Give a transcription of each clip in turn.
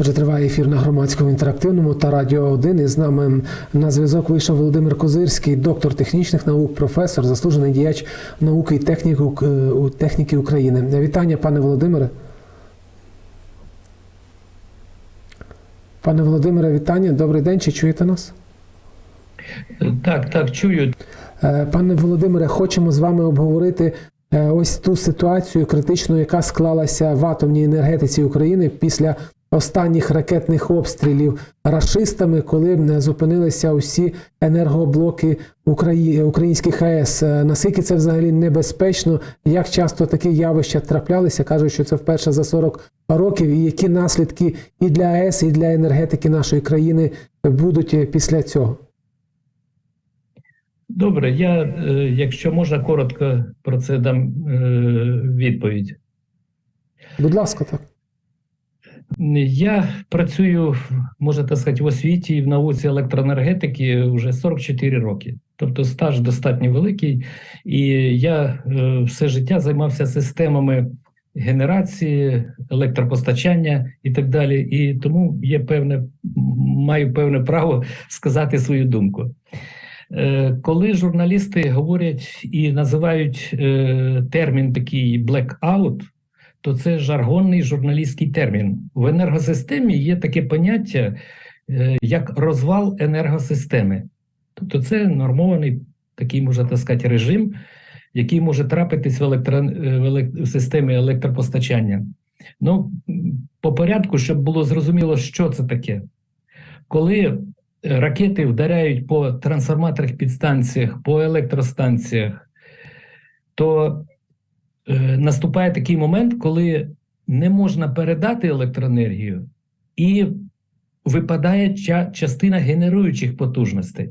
Отже, триває ефір на громадському інтерактивному та радіо 1. І з нами на зв'язок вийшов Володимир Козирський, доктор технічних наук, професор, заслужений діяч науки і техніки, е, техніки України. Вітання, пане Володимире. Пане Володимире, вітання. Добрий день. Чи чуєте нас? Так, так, чую. Е, Пане Володимире, хочемо з вами обговорити е, ось ту ситуацію критичну, яка склалася в атомній енергетиці України після останніх ракетних обстрілів рашистами, коли е, зупинилися усі енергоблоки Украї... українських АЕС. Е, Наскільки це взагалі небезпечно? Як часто такі явища траплялися? Кажуть, що це вперше за 40 років, і які наслідки і для АЕС, і для енергетики нашої країни будуть е, після цього? Добре, я, е, якщо можна, коротко про це дам відповідь. Будь ласка, так. Я працюю, можна так сказати, в освіті і в науці електроенергетики вже 44 роки. Тобто стаж достатньо великий, і я е, все життя займався системами генерації, електропостачання і так далі. І тому є певне, маю певне право сказати свою думку. Е, Коли журналісти говорять і називають е, термін такий blackout, то це жаргонний журналістський термін. В енергосистемі є таке поняття, е, як розвал енергосистеми. Тобто це нормований такий, можна так сказати, режим, який може трапитись в, електро... е, в системі електропостачання. Ну, по порядку, щоб було зрозуміло, що це таке. Коли ракети вдаряють по трансформаторних підстанціях, по електростанціях, то наступає такий момент, коли не можна передати електроенергію, і випадає ча- частина генеруючих потужностей.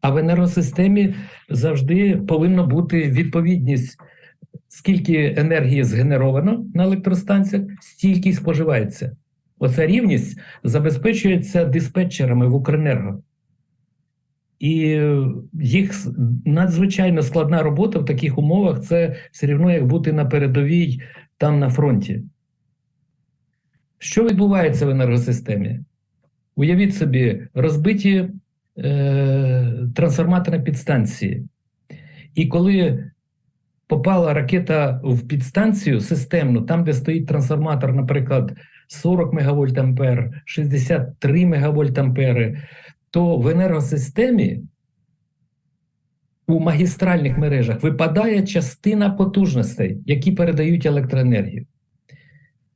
А в енергосистемі завжди повинна бути відповідність, скільки енергії згенеровано на електростанціях, стільки й споживається. Оця рівність забезпечується диспетчерами в Укренерго. І їх надзвичайно складна робота в таких умовах це все рівно як бути на передовій там на фронті. Що відбувається в енергосистемі? Уявіть собі, розбиті е, трансформаторні підстанції. І коли попала ракета в підстанцію системну, там, де стоїть трансформатор, наприклад, 40 МВт ампер, 63 МВт ампери, то в енергосистемі у магістральних мережах випадає частина потужностей, які передають електроенергію.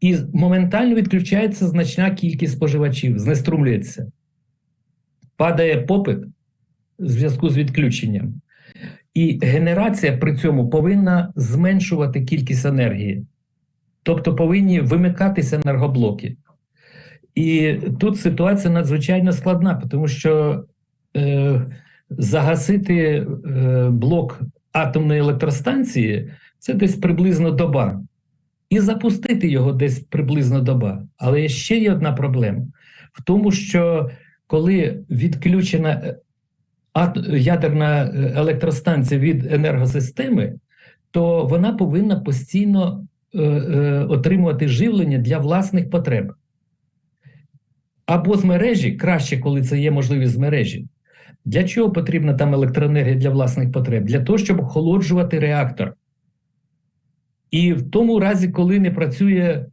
І моментально відключається значна кількість споживачів, знеструмлюється. Падає попит в зв'язку з відключенням. І генерація при цьому повинна зменшувати кількість енергії. Тобто повинні вимикатися енергоблоки. І тут ситуація надзвичайно складна, тому що е, загасити е, блок атомної електростанції це десь приблизно доба. І запустити його десь приблизно доба. Але ще є одна проблема в тому, що коли відключена е, ядерна е, електростанція від енергосистеми, то вона повинна постійно е, е, отримувати живлення для власних потреб. Або з мережі, краще, коли це є можливість з мережі. Для чого потрібна там електроенергія для власних потреб? Для того, щоб охолоджувати реактор. І в тому разі, коли не працює,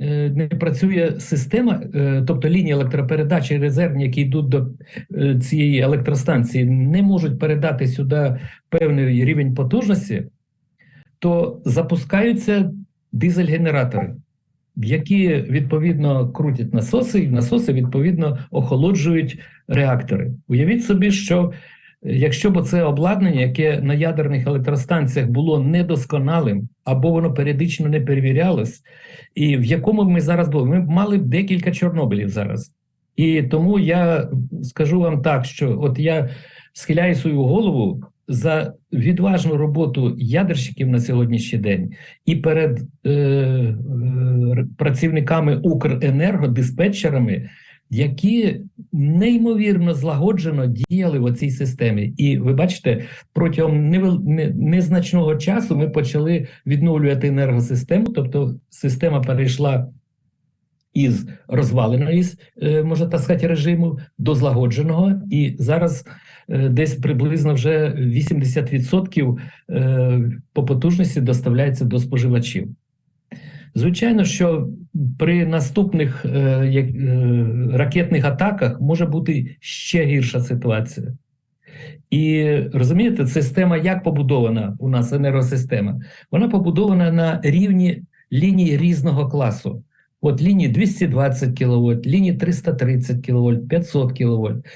е, не працює система, е, тобто лінії електропередачі резервні, які йдуть до е, цієї електростанції, не можуть передати сюди певний рівень потужності, то запускаються дизель-генератори, які відповідно крутять насоси, і насоси відповідно охолоджують реактори. Уявіть собі, що е, якщо б це обладнання, яке на ядерних електростанціях було недосконалим, або воно періодично не перевірялось, і в якому ми зараз були, ми мали декілька Чорнобилів зараз. І тому я скажу вам так, що от я схиляю свою голову за відважну роботу ядерщиків на сьогоднішній день і перед е, е, працівниками Укренерго, диспетчерами, які неймовірно злагоджено діяли в цій системі. І ви бачите, протягом незначного часу ми почали відновлювати енергосистему, тобто система перейшла із розваленої, е, можна так сказати, режиму до злагодженого, і зараз десь приблизно вже 80% е, по потужності доставляється до споживачів. Звичайно, що при наступних е, е, ракетних атаках може бути ще гірша ситуація. І розумієте, система як побудована у нас енергосистема? Вона побудована на рівні ліній різного класу. От лінії 220 кВт, лінії 330 кВт, 500 кВт.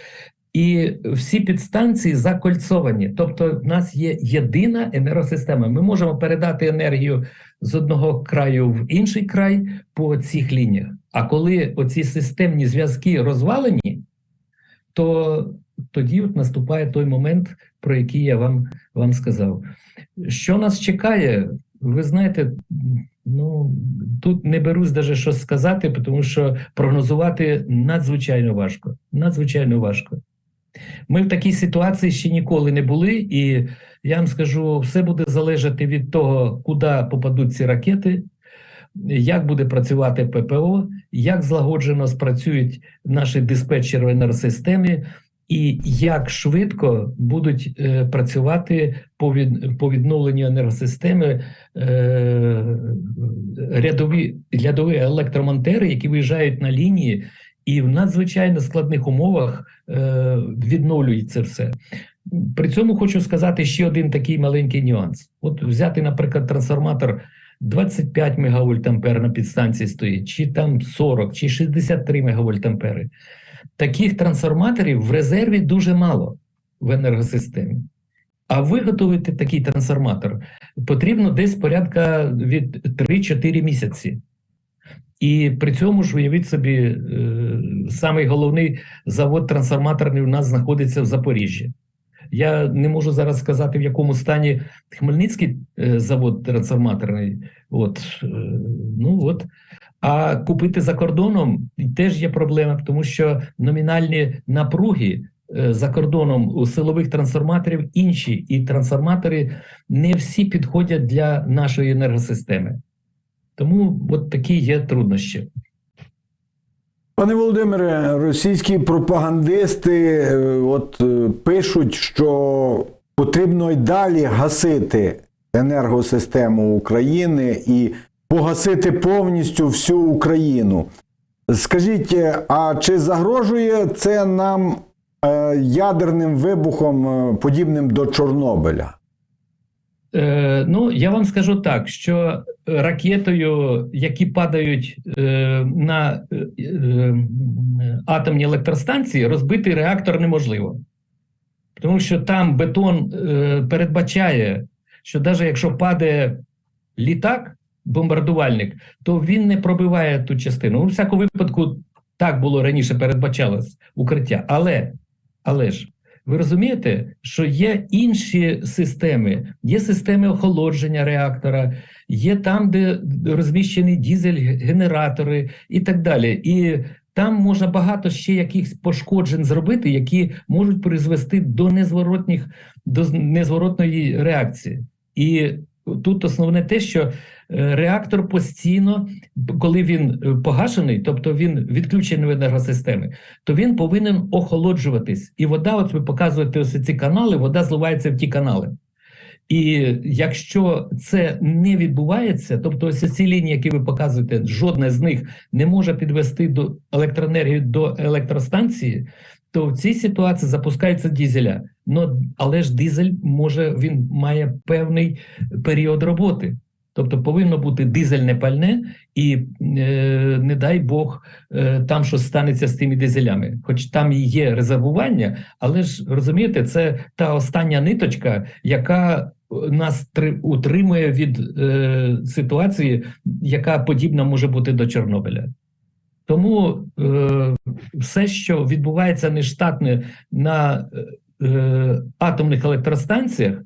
І всі підстанції закольцовані. Тобто, в нас є єдина енергосистема. Ми можемо передати енергію з одного краю в інший край по цих лініях. А коли оці системні зв'язки розвалені, то тоді от наступає той момент, про який я вам, вам сказав. Що нас чекає? Ви знаєте, ну тут не берусь даже щось сказати, тому що прогнозувати надзвичайно важко. Надзвичайно важко. Ми в такій ситуації ще ніколи не були, і я вам скажу, все буде залежати від того, куди попадуть ці ракети, як буде працювати ППО, як злагоджено спрацюють наші диспетчери в енергосистемі, і як швидко будуть е, працювати по, від, по відновленню енергосистеми е, рядові, рядові електромонтери, які виїжджають на лінії і в надзвичайно складних умовах е, відновлюють це все. При цьому хочу сказати ще один такий маленький нюанс: от взяти, наприклад, трансформатор 25 МВт ампер на підстанції стоїть, чи там 40, чи 63 МВт ампери. Таких трансформаторів в резерві дуже мало в енергосистемі. А виготовити такий трансформатор потрібно десь порядка від 3-4 місяці. І при цьому ж уявіть собі, е, самий головний завод трансформаторний у нас знаходиться в Запоріжжі. Я не можу зараз сказати, в якому стані Хмельницький е, завод трансформаторний. От, е, ну от. А купити за кордоном теж є проблема, тому що номінальні напруги е, за кордоном у силових трансформаторів інші, і трансформатори не всі підходять для нашої енергосистеми. Тому от такі є труднощі. Пане Володимире, російські пропагандисти е, от е, пишуть, що потрібно й далі гасити енергосистему України і погасити повністю всю Україну. Скажіть, е, а чи загрожує це нам ядерним вибухом, подібним до Чорнобиля? Е, ну, я вам скажу так, що ракетою, які падають е, на е, е, атомні електростанції, розбити реактор неможливо. Тому що там бетон е, передбачає, що навіть якщо падає літак, бомбардувальник, то він не пробиває ту частину. Ну, у всякому випадку, так було раніше передбачалось укриття. Але, але ж. Ви розумієте, що є інші системи, є системи охолодження реактора, є там, де розміщені дізель-генератори і так далі. І там можна багато ще якихось пошкоджень зробити, які можуть призвести до незворотних, до незворотної реакції. І тут основне те, що реактор постійно, коли він погашений, тобто він відключений в енергосистеми, то він повинен охолоджуватись. І вода, от ви показуєте ось ці канали, вода зливається в ті канали. І якщо це не відбувається, тобто ось ці лінії, які ви показуєте, жодна з них не може підвести до електроенергії до електростанції, то в цій ситуації запускається дізеля. Но, але ж дизель може він має певний період роботи. Тобто повинно бути дизельне пальне, і е, не дай Бог е, там щось станеться з тими дизелями. Хоч там і є резервування, але ж розумієте, це та остання ниточка, яка нас три, утримує від е, ситуації, яка подібна може бути до Чорнобиля. Тому все, що відбувається нештатне на атомних електростанціях,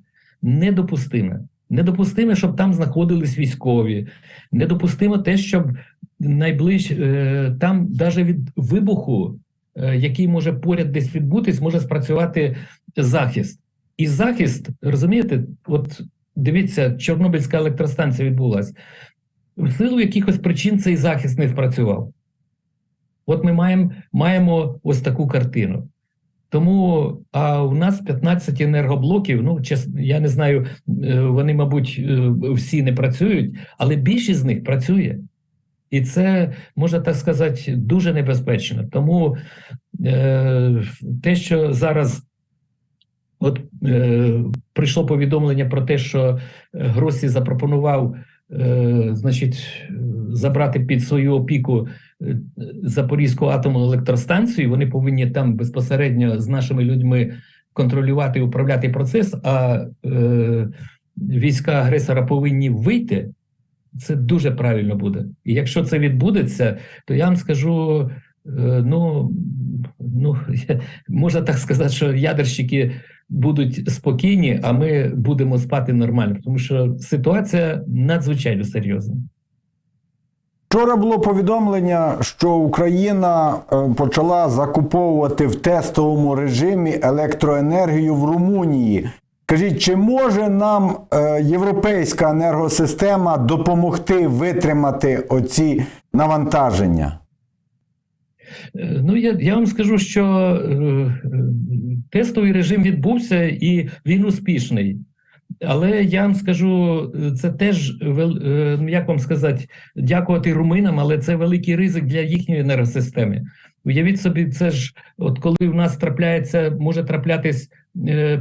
недопустиме. Недопустимо, щоб там знаходились військові. Недопустимо те, щоб найближче е, там, навіть від вибуху, е, який може поряд десь відбутись, може спрацювати захист. І захист, розумієте, от дивіться, Чорнобильська електростанція відбулася. В силу якихось причин цей захист не спрацював. От ми маємо, маємо ось таку картину. Тому а у нас 15 енергоблоків. Ну, чесно, я не знаю, е, вони, мабуть, е, всі не працюють, але більшість з них працює. І це, можна так сказати, дуже небезпечно. Тому е, те, що зараз от е, прийшло повідомлення про те, що Гросі запропонував значить, е, забрати під свою опіку е, Запорізьку атомну електростанцію. Вони повинні там безпосередньо з нашими людьми контролювати і управляти процес, а е, війська агресора повинні вийти. Це дуже правильно буде. І якщо це відбудеться, то я вам скажу: е, ну, ну можна так сказати, що ядерщики будуть спокійні, а ми будемо спати нормально, тому що ситуація надзвичайно серйозна. Вчора було повідомлення, що Україна е, почала закуповувати в тестовому режимі електроенергію в Румунії. Скажіть, чи може нам е, європейська енергосистема допомогти витримати оці навантаження? Е, Ну, я, я вам скажу, що е, е, тестовий режим відбувся і він успішний. Але я вам скажу, е, це теж е, ну, як вам сказати, дякувати руминам, але це великий ризик для їхньої енергосистеми. Уявіть собі, це ж от коли в нас трапляється, може траплятись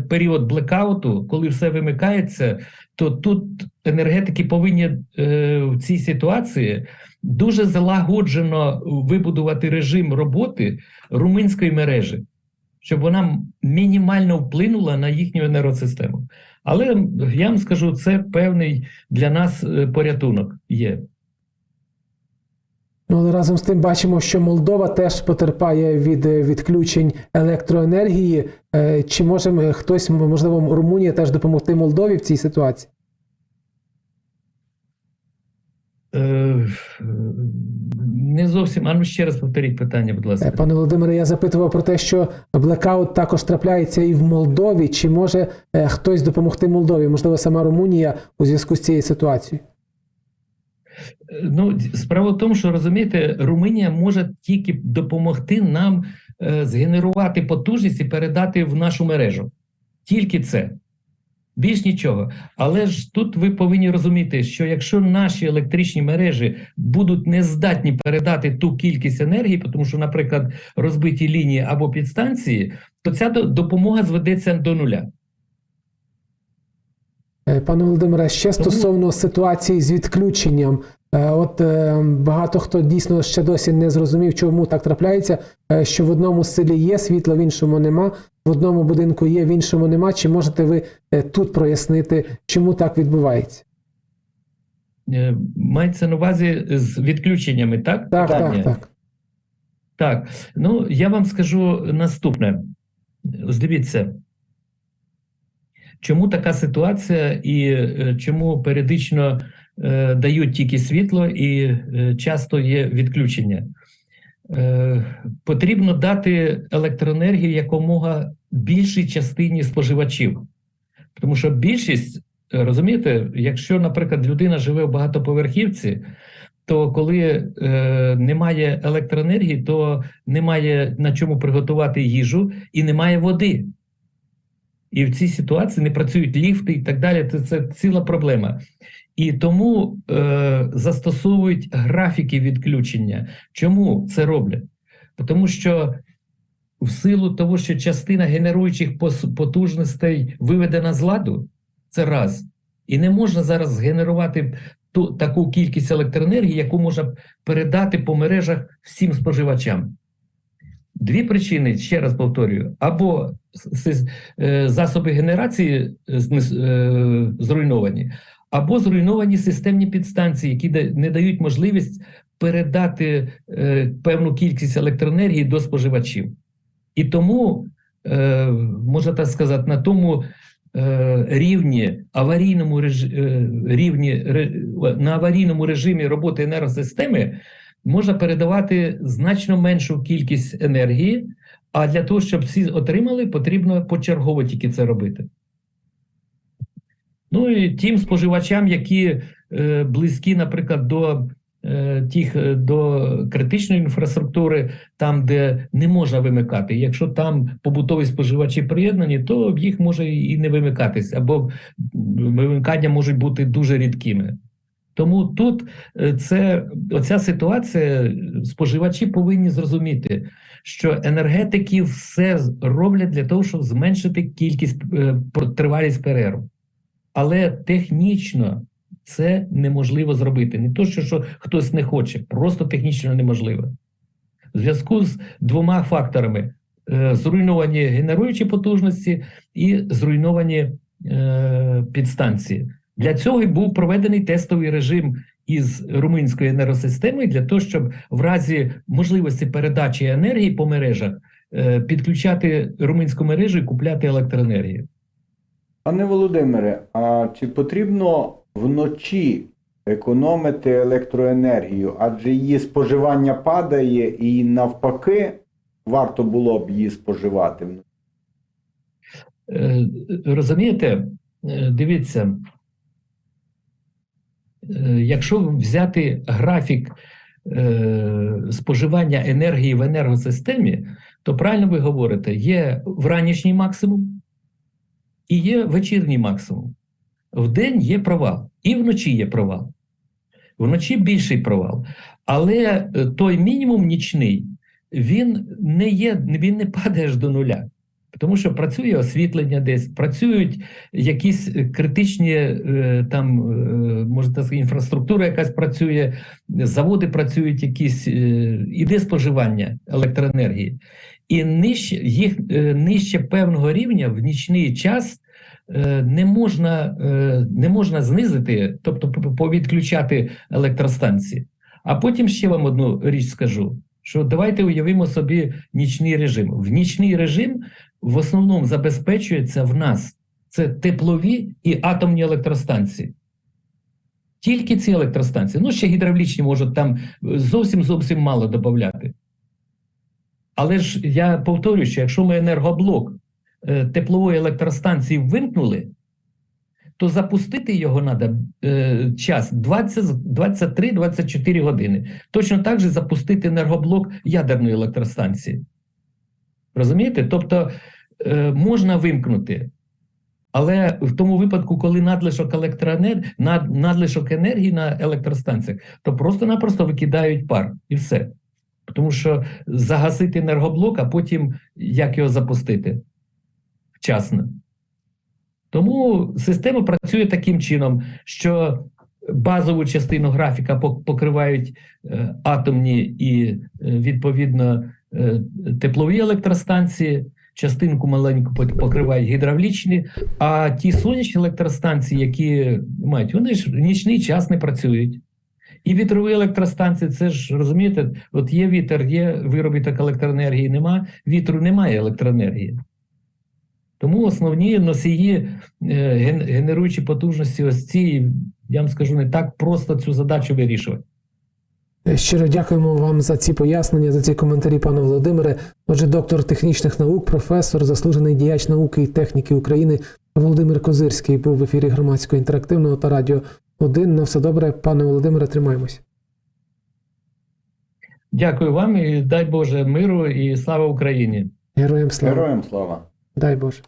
період блекауту, коли все вимикається, то тут енергетики повинні в цій ситуації дуже залагоджено вибудувати режим роботи румунської мережі, щоб вона мінімально вплинула на їхню енергосистему. Але я вам скажу, це певний для нас е, порятунок є. Ну, але разом з тим бачимо, що Молдова теж потерпає від е, відключень електроенергії. Е, Чи може хтось, можливо, Румунія теж допомогти Молдові в цій ситуації? Е, Не зовсім. А ну ще раз повторіть питання, будь Е, ласка. Пане Володимире, я запитував про те, що блекаут також трапляється і в Молдові. Чи може е, хтось допомогти Молдові? Можливо, сама Румунія у зв'язку з цією ситуацією? Ну, справа в тому, що розумієте, Румунія може тільки допомогти нам е, згенерувати потужність і передати в нашу мережу. Тільки це. Більш нічого. Але ж тут ви повинні розуміти, що якщо наші електричні мережі будуть не здатні передати ту кількість енергії, тому що, наприклад, розбиті лінії або підстанції, то ця допомога зведеться до нуля. Е, Пане Володимире, ще стосовно ситуації з відключенням. Е, От е, багато хто дійсно ще досі не зрозумів, чому так трапляється, е, що в одному селі є світло, в іншому нема, в одному будинку є, в іншому нема. Чи можете ви тут прояснити, чому так відбувається? Мається на увазі з відключеннями, так? Так, Питання? так, так. Так, ну я вам скажу наступне. Ось Дивіться, чому така ситуація і чому періодично дають тільки світло і е, часто є відключення? Е, потрібно дати електроенергію якомога більшій частині споживачів. Тому що більшість, е, розумієте, якщо, наприклад, людина живе в багатоповерхівці, то коли е, немає електроенергії, то немає на чому приготувати їжу і немає води. І в цій ситуації не працюють ліфти і так далі. Це, це ціла проблема. І тому е, застосовують графіки відключення. Чому це роблять? Тому що в силу того, що частина генеруючих потужностей виведена з ладу, це раз. І не можна зараз згенерувати ту таку кількість електроенергії, яку можна передати по мережах всім споживачам. Дві причини, ще раз повторюю: або е, засоби генерації е, зруйновані, або зруйновані системні підстанції, які не дають можливість передати е, певну кількість електроенергії до споживачів. І тому, е, можна так сказати, на тому е, рівні аварійному рівні на аварійному режимі роботи енергосистеми можна передавати значно меншу кількість енергії. А для того, щоб всі отримали, потрібно почергово тільки це робити. Ну і тим споживачам, які е, близькі, наприклад, до е, тих е, до критичної інфраструктури, там, де не можна вимикати. Якщо там побутові споживачі приєднані, то їх може і не вимикатись, або вимикання можуть бути дуже рідкими. Тому тут це оця ситуація, споживачі повинні зрозуміти, що енергетики все роблять для того, щоб зменшити кількість тривалість перерв. Але технічно це неможливо зробити. Не то, що, що хтось не хоче, просто технічно неможливо. В зв'язку з двома факторами: е, зруйновані генеруючі потужності і зруйновані е, підстанції. Для цього і був проведений тестовий режим із румунської енергосистеми для того, щоб в разі можливості передачі енергії по мережах е, підключати румунську мережу і купляти електроенергію. Пане Володимире, а чи потрібно вночі економити електроенергію, адже її споживання падає, і навпаки, варто було б її споживати? Е, Розумієте, Е, дивіться, е, якщо взяти графік споживання енергії в енергосистемі, то правильно ви говорите, є вранішній максимум і є вечірній максимум. Вдень є провал, і вночі є провал. Вночі більший провал. Але е, той мінімум нічний, він не є, він не падає аж до нуля. Тому що працює освітлення десь, працюють якісь критичні е, там, е, може так сказати, інфраструктура якась працює, заводи працюють якісь, іде споживання електроенергії. І нижче, їх е, нижче певного рівня в нічний час е, не можна, е, не можна знизити, тобто повідключати електростанції. А потім ще вам одну річ скажу: що давайте уявимо собі нічний режим. В нічний режим в основному забезпечується в нас це теплові і атомні електростанції. Тільки ці електростанції. Ну, ще гідравлічні можуть там зовсім зовсім мало додати. Але ж я повторюю, що якщо ми енергоблок е, теплової електростанції вимкнули, то запустити його треба е, час 23-24 години. Точно так же запустити енергоблок ядерної електростанції. Розумієте? Тобто е, можна вимкнути. Але в тому випадку, коли надлишок електроенергії, над, надлишок енергії на електростанціях, то просто-напросто викидають пар і все. Тому що загасити енергоблок, а потім як його запустити вчасно. Тому система працює таким чином, що базову частину графіка покривають е, атомні і е, відповідно е, теплові електростанції, частинку маленьку покривають гідравлічні, а ті сонячні електростанції, які мають, вони ж в нічний час не працюють. І вітрові електростанції, це ж розумієте, от є вітер, є виробіток електроенергії, нема вітру, немає електроенергії. Тому основні носії е, генеруючі потужності, ось ці, я вам скажу, не так просто цю задачу вирішувати. Е, Щиро дякуємо вам за ці пояснення, за ці коментарі, пане Володимире. Отже, доктор технічних наук, професор, заслужений діяч науки і техніки України Володимир Козирський був в ефірі громадського інтерактивного та радіо 1. На все добре, пане Володимире, тримаємось. Дякую вам і дай Боже миру і слава Україні. Героям слава. Героям слава! Дай Боже.